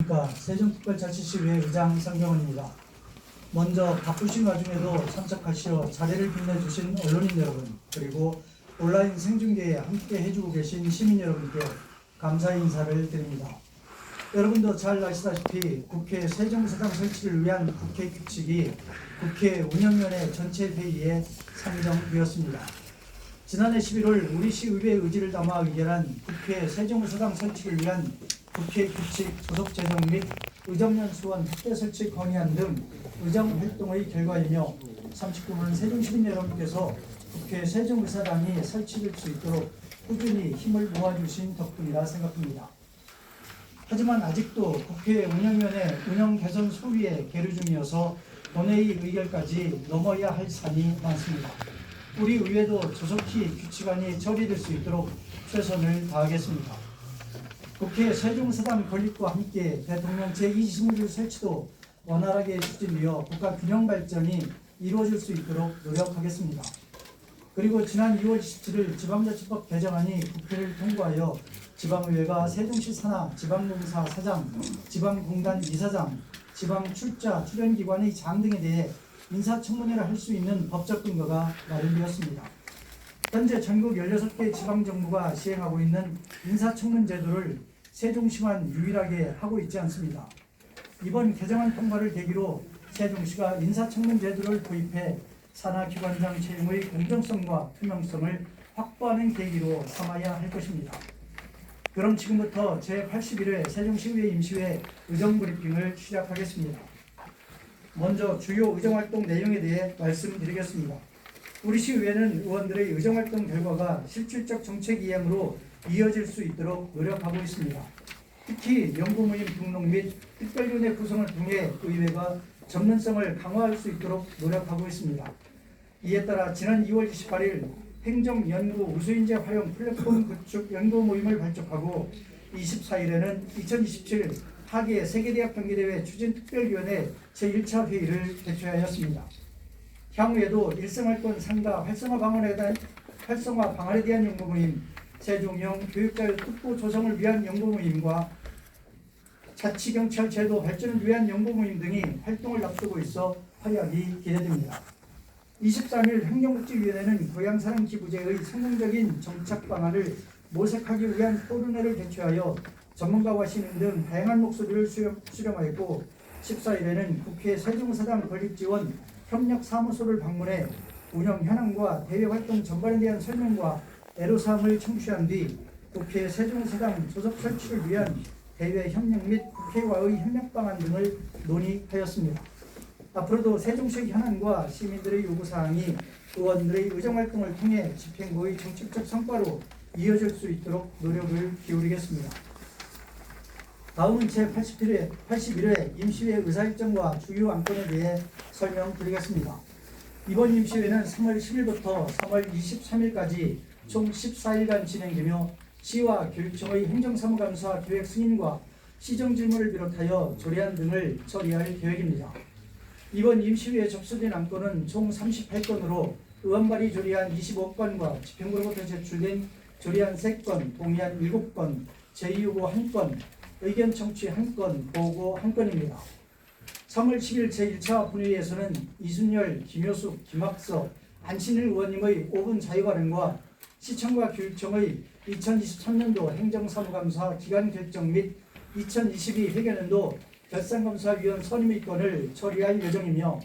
안녕하십니까 세종특별자치시의회 의장 성경원입니다. 먼저 바쁘신 와중에도 참석하시어 자리를 빛내주신 언론인 여러분 그리고 온라인 생중계에 함께 해주고 계신 시민 여러분께 감사 인사를 드립니다. 여러분도 잘 아시다시피 국회 세종사당 설치를 위한 국회 규칙이 국회 운영위원회 전체 회의에 상정되었습니다. 지난해 11월 우리 시 의회 의지를 담아 의결한 국회 세종사당 설치를 위한 국회 규칙 소속 제정 및 의정연 수원 특대 설치 건의안 등 의정 활동의 결과이며 39분 세종 시민 여러분께서 국회 세종의사당이 설치될 수 있도록 꾸준히 힘을 모아주신 덕분이라 생각합니다. 하지만 아직도 국회 운영위원회 운영 개선 소위에 계류 중이어서 본회의 의결까지 넘어야 할 산이 많습니다. 우리 의회도 조속히 규칙안이 처리될 수 있도록 최선을 다하겠습니다. 국회 세종사당 건립과 함께 대통령 제20일 설치도 원활하게 추진되어 국가 균형 발전이 이루어질 수 있도록 노력하겠습니다. 그리고 지난 2월 27일 지방자치법 개정안이 국회를 통과하여 지방의회가 세종시 산하 지방공사 사장, 지방공단 이사장, 지방출자 출연기관의 장 등에 대해 인사청문회를 할 수 있는 법적 근거가 마련되었습니다. 현재 전국 16개 지방정부가 시행하고 있는 인사청문 제도를 세종시만 유일하게 하고 있지 않습니다. 이번 개정안 통과를 계기로 세종시가 인사청문 제도를 도입해 산하기관장 채용의 공정성과 투명성을 확보하는 계기로 삼아야 할 것입니다. 그럼 지금부터 제81회 세종시의회 임시회 의정브리핑을 시작하겠습니다. 먼저 주요 의정활동 내용에 대해 말씀드리겠습니다. 우리 시의회는 의원들의 의정활동 결과가 실질적 정책 이행으로 이어질 수 있도록 노력하고 있습니다. 특히 연구모임 등록 및 특별위원회 구성을 통해 의회가 전문성을 강화할 수 있도록 노력하고 있습니다. 이에 따라 지난 2월 28일 행정연구 우수인재 활용 플랫폼 구축 연구 모임을 발족하고 24일에는 2027 하계 세계대학 경기대회 추진특별위원회 제1차 회의를 개최하였습니다. 향후에도 일생활권 상가 활성화 방안에 대한 활성화 방안에 대한 연구 모임, 세종형 교육자율 특보 조성을 위한 연구 모임과 자치경찰 제도 발전을 위한 연구 모임 등이 활동을 앞두고 있어 활약이 기대됩니다. 23일 행정복지위원회는 고향사랑 기부제의 성공적인 정착 방안을 모색하기 위한 토론회를 개최하여 전문가와 시민 등 다양한 목소리를 수렴, 수렴하였고 14일에는 국회 세종사당 건립지원 협력사무소를 방문해 운영 현황과 대외 활동 전반에 대한 설명과 애로사항을 청취한 뒤 국회 세종사당 소속 설치를 위한 대외 협력 및 국회와의 협력 방안 등을 논의하였습니다. 앞으로도 세종시 현안과 시민들의 요구사항이 의원들의 의정활동을 통해 집행부의 정책적 성과로 이어질 수 있도록 노력을 기울이겠습니다. 다음은 제81회 81회 임시회 의사일정과 주요 안건에 대해 설명드리겠습니다. 이번 임시회는 3월 10일부터 3월 23일까지 총 14일간 진행되며 시와 교육청의 행정사무감사 계획 승인과 시정 질문을 비롯하여 조례안 등을 처리할 계획입니다. 이번 임시회에 접수된 안건은 총 38건으로 의원 발의 조례안 25건과 집행부로부터 제출된 조례안 3건, 동의안 7건, 제2요구 1건, 의견 청취 1건, 보고 1건입니다. 3월 10일 제1차 본회의에서는 이순열, 김효숙, 김학서, 안신일 의원님의 5분 자유발언과 시청과 교육청의 2023년도 행정사무감사 기간 결정 및 2022 회계년도 결산검사위원 선임의 건을 처리할 예정이며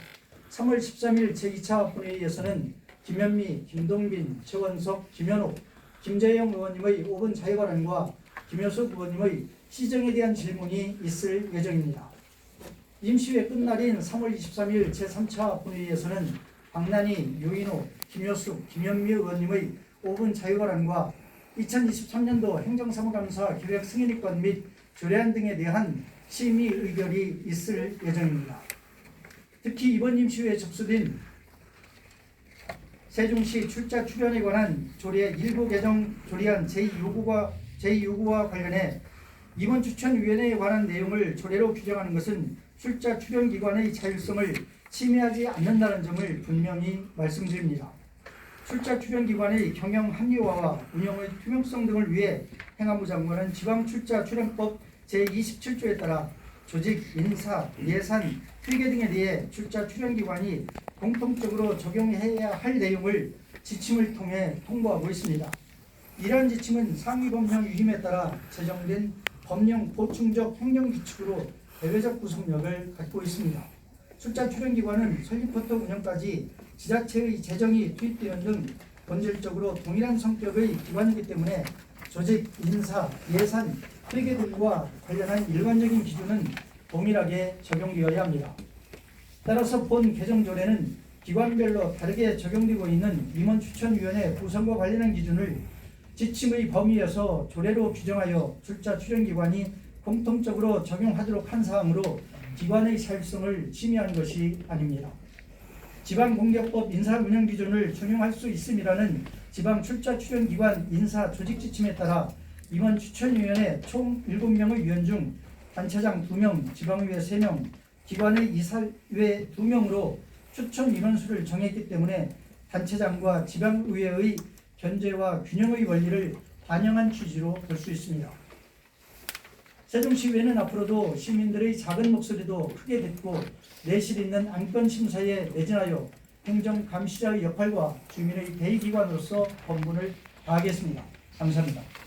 3월 13일 제2차 본회의에서는 김현미, 김동빈, 최원석, 김현욱, 김재영 의원님의 5분 자유발언과 김효숙 의원님의 시정에 대한 질문이 있을 예정입니다. 임시회 끝날인 3월 23일 제3차 본회의에서는 박난희, 유인호, 김효숙, 김현미 의원님의 5분 자유발언과 2023년도 행정사무감사 계획 승인의건 및 조례안 등에 대한 심의 의결이 있을 예정입니다. 특히 이번 임시회에 접수된 세종시 출자 출연에 관한 조례 일부 개정 조례안 제2요구와 제2요구와 관련해 이번 추천위원회에 관한 내용을 조례로 규정하는 것은 출자 출연 기관의 자율성을 침해하지 않는다는 점을 분명히 말씀드립니다. 출자 출연 기관의 경영 합리화와 운영의 투명성 등을 위해 행안부 장관은 지방 출자 출연법 제27조에 따라 조직, 인사, 예산, 회계 등에 대해 출자 출연기관이 공통적으로 적용해야 할 내용을 지침을 통해 통보하고 있습니다. 이러한 지침은 상위 법령 유임에 따라 제정된 법령 보충적 행정 규칙으로 대외적 구속력을 갖고 있습니다. 출자 출연기관은 설립부터 운영까지 지자체의 재정이 투입되는 등 본질적으로 동일한 성격의 기관이기 때문에 조직, 인사, 예산, 회계 등과 관련한 일관적인 기준은 동일하게 적용되어야 합니다. 따라서 본 개정조례는 기관별로 다르게 적용되고 있는 임원추천위원회 구성과 관련한 기준을 지침의 범위에서 조례로 규정하여 출자 출연기관이 공통적으로 적용하도록 한 사항으로 기관의 사율성을 침해한 것이 아닙니다. 지방공격법 인사운영 기준을 준용할 수 있음이라는 지방 출자 출연기관 인사 조직 지침에 따라 임원 추천위원회 총 7명의 위원 중 단체장 2명, 지방의회 3명, 기관의 이사회 2명으로 추천 인원수를 정했기 때문에 단체장과 지방의회의 견제와 균형의 원리를 반영한 취지로 볼 수 있습니다. 세종시의회는 앞으로도 시민들의 작은 목소리도 크게 듣고 내실 있는 안건 심사에 매진하여 행정 감시자의 역할과 주민의 대의기관으로서 본분을 다하겠습니다. 감사합니다.